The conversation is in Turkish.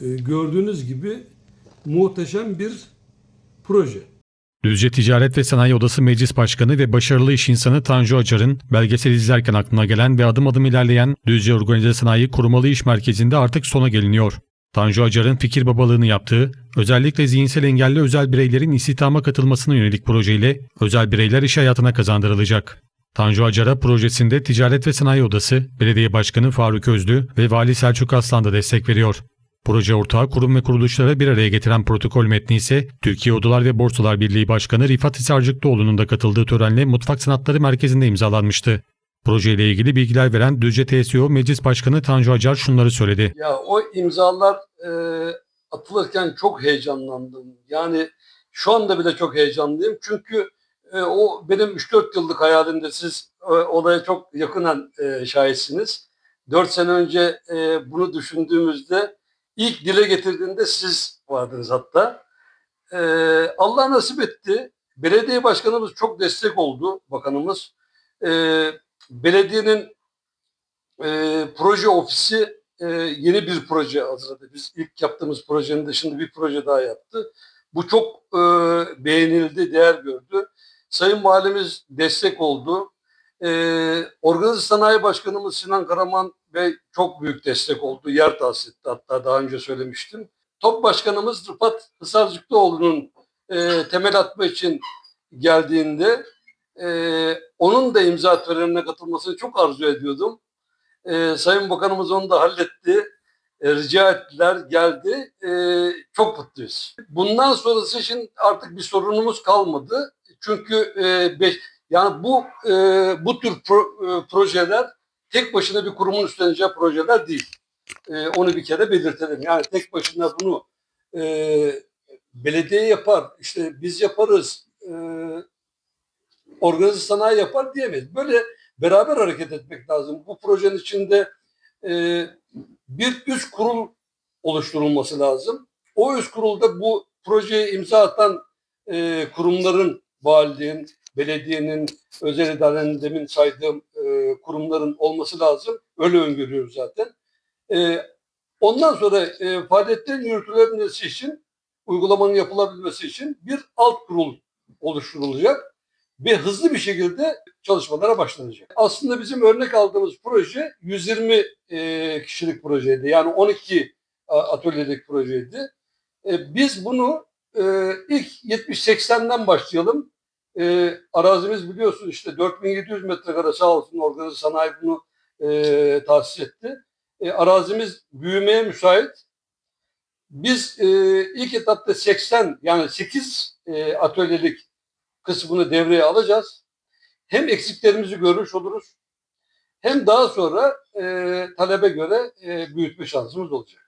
e, gördüğünüz gibi muhteşem bir proje. Düzce Ticaret ve Sanayi Odası Meclis Başkanı ve başarılı iş insanı Tanju Acar'ın belgesel izlerken aklına gelen ve adım adım ilerleyen Düzce Organize Sanayi Korumalı İş Merkezi'nde artık sona geliniyor. Tanju Acar'ın fikir babalığını yaptığı, özellikle zihinsel engelli özel bireylerin istihdama katılmasına yönelik projeyle özel bireyler iş hayatına kazandırılacak. Tanju Acar'a projesinde Ticaret ve Sanayi Odası, Belediye Başkanı Faruk Özlü ve Vali Selçuk Aslan da destek veriyor. Proje ortağı kurum ve kuruluşları bir araya getiren protokol metni ise Türkiye Odalar ve Borsalar Birliği Başkanı Rifat Hisarcıklıoğlu'nun da katıldığı törenle Mutfak Sanatları Merkezi'nde imzalanmıştı. Projeyle ilgili bilgiler veren Düzce TSO Meclis Başkanı Tanju Acar şunları söyledi. Ya o imzalar e, atılırken çok heyecanlandım. Yani şu anda bile çok heyecanlıyım. Çünkü e, o benim 3-4 yıllık hayalimde siz e, olaya çok yakından e, şahitsiniz. 4 sene önce e, bunu düşündüğümüzde ilk dile getirdiğinde siz vardınız hatta. E, Allah nasip etti. Belediye başkanımız çok destek oldu bakanımız. E, belediyenin e, proje ofisi e, yeni bir proje hazırladı. Biz ilk yaptığımız projenin dışında bir proje daha yaptı. Bu çok e, beğenildi, değer gördü. Sayın Valimiz destek oldu. E, Organize Sanayi Başkanımız Sinan Karaman Bey çok büyük destek oldu. Yer tahsis etti hatta daha önce söylemiştim. Top Başkanımız Rıfat Hisarcıklıoğlu'nun e, temel atma için geldiğinde e, onun da imza törenine katılmasını çok arzu ediyordum. E, Sayın Bakanımız onu da halletti. E, rica ettiler, geldi. E, çok mutluyuz. Bundan sonrası için artık bir sorunumuz kalmadı. Çünkü e, beş, yani bu e, bu tür pro- e, projeler tek başına bir kurumun üstleneceği projeler değil. E, onu bir kere belirtelim. Yani tek başına bunu e, belediye yapar, işte biz yaparız, e, organize sanayi yapar diyemeyiz. Böyle beraber hareket etmek lazım. Bu projenin içinde e, bir üst kurul oluşturulması lazım. O üst kurulda bu projeye imza atan e, kurumların, valiliğin, belediyenin, özel idarenin demin saydığım e, kurumların olması lazım. Öyle öngörüyoruz zaten. E, ondan sonra e, faaliyetlerin yürütülebilmesi için, uygulamanın yapılabilmesi için bir alt kurul oluşturulacak ve hızlı bir şekilde çalışmalara başlanacak. Aslında bizim örnek aldığımız proje 120 e, kişilik projeydi. Yani 12 a- atölyelik projeydi. Biz bunu ilk 70-80'den başlayalım. E, arazimiz biliyorsun işte 4700 metrekare sağ olsun organize sanayi bunu e, tahsis etti. E, arazimiz büyümeye müsait. Biz e, ilk etapta 80 yani 8 e, atölyelik kısmını devreye alacağız. Hem eksiklerimizi görmüş oluruz hem daha sonra e, talebe göre e, büyütme şansımız olacak.